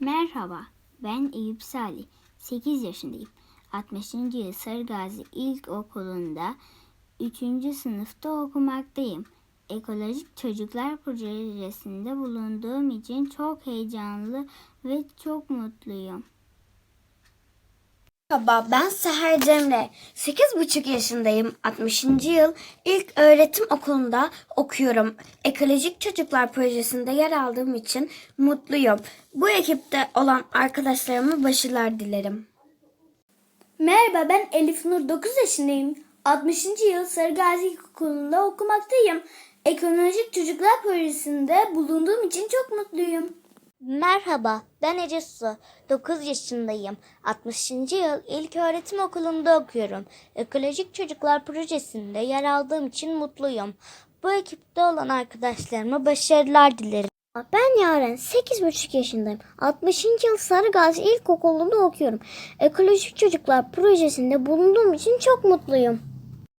Merhaba, ben Eyüp Salih. 8 yaşındayım. 60. yıl Sarıgazi İlkokulu'nda 3. sınıfta okumaktayım. Ekolojik Çocuklar Projesi'nde bulunduğum için çok heyecanlı ve çok mutluyum. Merhaba ben Seher Cemre. 8,5 yaşındayım. 60. yıl ilk öğretim okulunda okuyorum. Ekolojik Çocuklar Projesi'nde yer aldığım için mutluyum. Bu ekipte olan arkadaşlarıma başarılar dilerim. Merhaba ben Elif Nur 9 yaşındayım. 60. yıl Sarıgazi İlkokulu'nda okumaktayım. Ekolojik Çocuklar Projesi'nde bulunduğum için çok mutluyum. Merhaba, ben Ece Su. 9 yaşındayım. 60. yıl ilk öğretim okulunda okuyorum. Ekolojik Çocuklar Projesi'nde yer aldığım için mutluyum. Bu ekipte olan arkadaşlarıma başarılar dilerim. Ben Yaren, 8,5 yaşındayım. 60. yıl Sarıgazi İlkokulu'nda okuyorum. Ekolojik Çocuklar Projesi'nde bulunduğum için çok mutluyum.